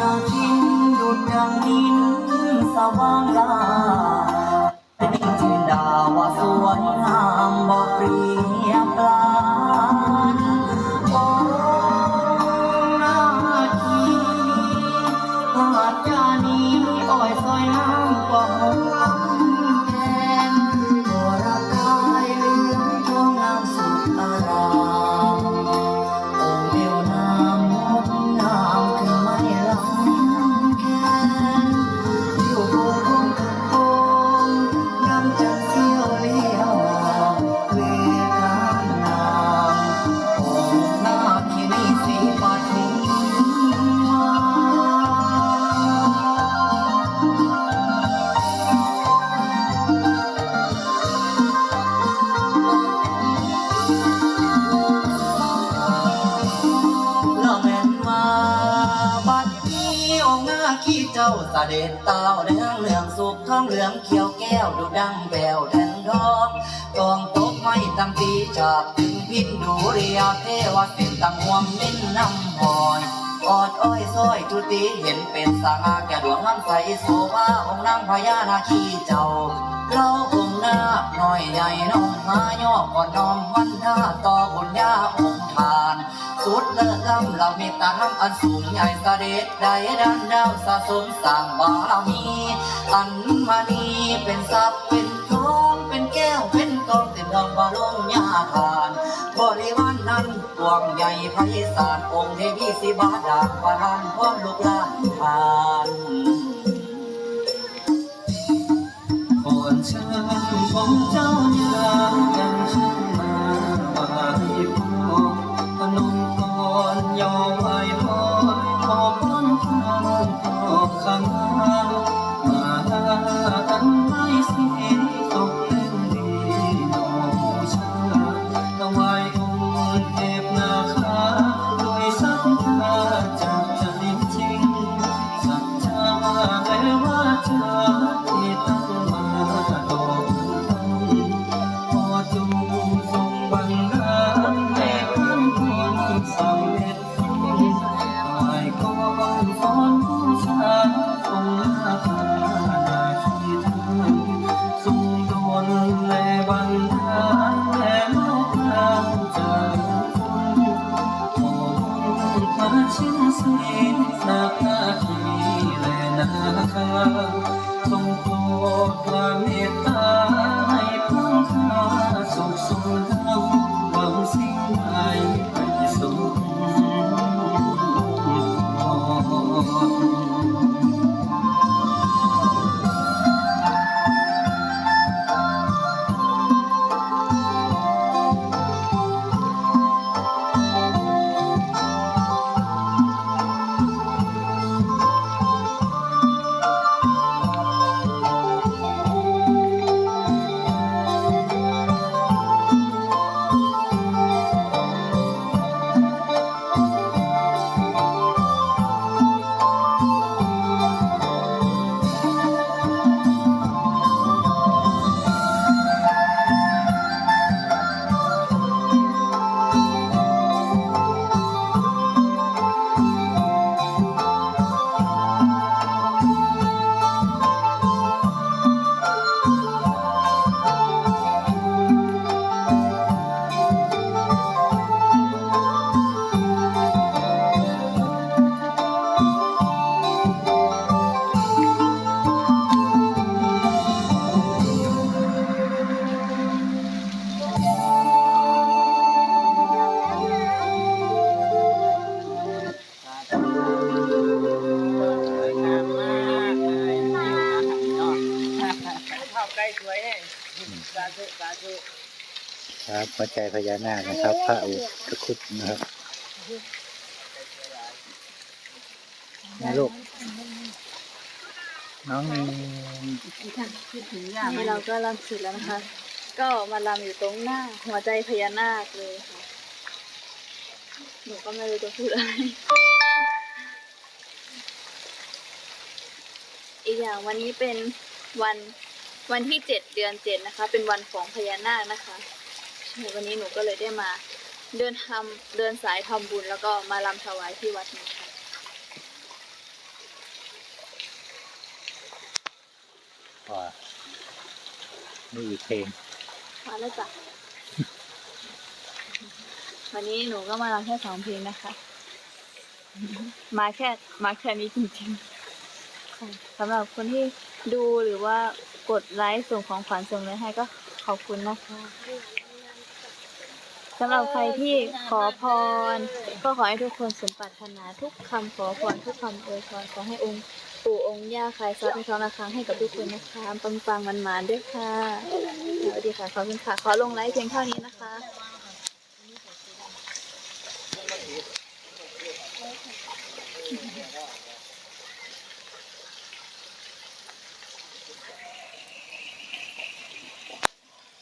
นาคินดุดดังดินสว่างลาเป็นจินดาว่าสวยงามบ่เปรียบปลานโอ้นาคีพาจานีอ้อยซอยน้ำกว่าหง ขี้เจ้าเสด็จเต้าแดงเหลืองสุกทองเหลืองเขียวแก้วดูดังแววแดงทองกองตกไม้ตั้งปีจากถึงพินดูเรียเทวเส้นตั้งหวมนิ่นน้ำหอยออดอ้อยซอยจุติเห็นเป็นสางาแก่ดวงน้ำใสโสภาองค์นางพญานาคีเจ้าเราองค์นาคน้อยใหญ่น้องมาย่อก่อนน้อมวันท่าต่อบุญญาองค์ทาน สุดเลิศล้ำเราเมตตาธรรมอันสูงใหญ่เสด็จได้ดันดาวสะสมสร้างบารมี อันมานีเป็นทรัพย์เป็นทองเป็นแก้วเป็นกองเต็มดองบาลงยาทานบริวารนั้นกวางใหญ่ไพศาลองค์เทวีสิบาดาลประทานพร้อมลูกหลานทาน สวยเนี่ยสาธุสาธุครับหัวใจพญานาคนะครับ พระอุตคุตนะครับนะลูกน้องมีนี่เราก็รำเสร็จแล้วนะคะ ก็มาลำอยู่ตรงหน้า หัวใจพญานาคเลยค่ะ หนูก็ไม่รู้จะพูดอะไร อีกอย่างวันนี้เป็นวัน วันที่เจ็ดเดือนเจ็ดนะคะ เป็นวันของพญานาคนะคะวันนี้หนูก็เลยได้มาเดินทำเดินสายทำบุญแล้วก็มาลำถวายที่วัดนี้ค่ะว่ามือเพลงมาแล้วจ้ะวันนี้หนูก็มาลำแค่สองเพลงนะคะ มาแค่มาแค่นี้จริงๆสำหรับคนที่ดูหรือว่า กดไลค์ส่งของขวัญส่งอะไรให้ก็ขอบคุณนะคะสำหรับใครที่ขอพร ก็ขอให้ทุกคนสมปรารถนาทุกคำขอพรทุกคำอวยพรขอให้องค์ปู่องค์ย่าใครทรัพย์ในท้องระฆังให้กับทุกคนนะคะปังปังมันมันๆด้วยค่ะสวัสดีค่ะขอบคุณค่ะขอลงไลค์เพียงเท่านี้นะคะ